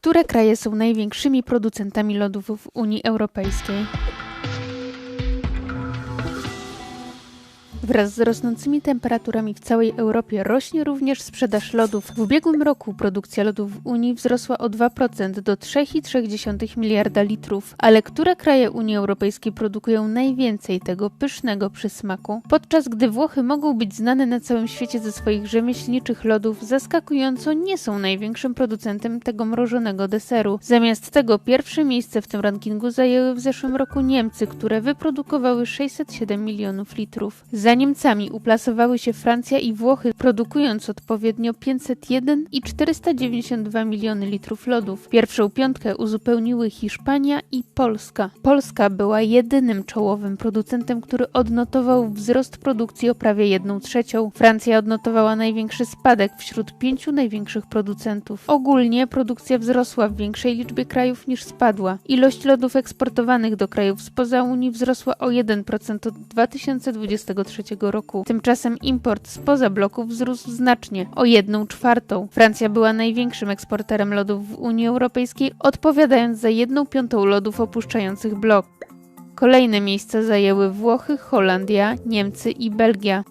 Które kraje są największymi producentami lodów w Unii Europejskiej? Wraz z rosnącymi temperaturami w całej Europie rośnie również sprzedaż lodów. W ubiegłym roku produkcja lodów w Unii wzrosła o 2% do 3,3 miliarda litrów. Ale które kraje Unii Europejskiej produkują najwięcej tego pysznego przysmaku? Podczas gdy Włochy mogą być znane na całym świecie ze swoich rzemieślniczych lodów, zaskakująco nie są największym producentem tego mrożonego deseru. Zamiast tego pierwsze miejsce w tym rankingu zajęły w zeszłym roku Niemcy, które wyprodukowały 607 milionów litrów. Za Niemcami uplasowały się Francja i Włochy, produkując odpowiednio 501 i 492 miliony litrów lodów. Pierwszą piątkę uzupełniły Hiszpania i Polska. Polska była jedynym czołowym producentem, który odnotował wzrost produkcji o prawie 1 trzecią. Francja odnotowała największy spadek wśród pięciu największych producentów. Ogólnie produkcja wzrosła w większej liczbie krajów niż spadła. Ilość lodów eksportowanych do krajów spoza Unii wzrosła o 1% od 2023 roku. Tymczasem import spoza bloku wzrósł znacznie, o 1 czwartą. Francja była największym eksporterem lodów w Unii Europejskiej, odpowiadając za 1 piątą lodów opuszczających blok. Kolejne miejsca zajęły Włochy, Holandia, Niemcy i Belgia.